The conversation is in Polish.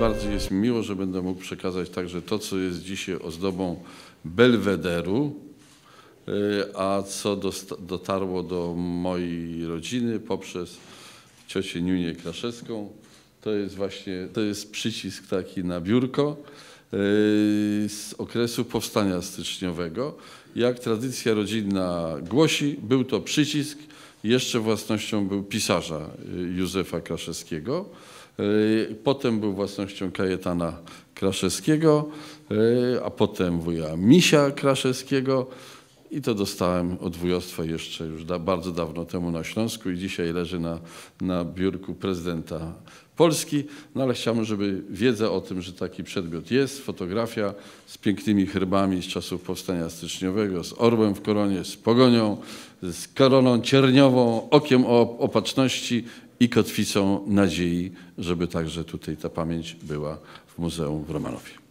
Bardzo jest mi miło, że będę mógł przekazać także to, co jest dzisiaj ozdobą Belwederu, y, a co dotarło do mojej rodziny poprzez ciocię Niunię Kraszewską. To jest właśnie, to jest przycisk taki na biurko y, z okresu powstania styczniowego. Jak tradycja rodzinna głosi, był to przycisk, jeszcze własnością był pisarza y, Józefa Kraszewskiego. Y, Potem był własnością Kajetana Kraszewskiego, y, a potem wuja Misia Kraszewskiego. I to dostałem od wujostwa jeszcze już da, bardzo dawno temu na Śląsku i dzisiaj leży na, na biurku prezydenta Polski. No ale chciałbym, żeby wiedza o tym, że taki przedmiot jest, fotografia z pięknymi herbami z czasów powstania styczniowego, z orłem w koronie, z pogonią, z koroną cierniową, okiem o opatrzności i kotwicą nadziei, żeby także tutaj ta pamięć była w Muzeum w Romanowie.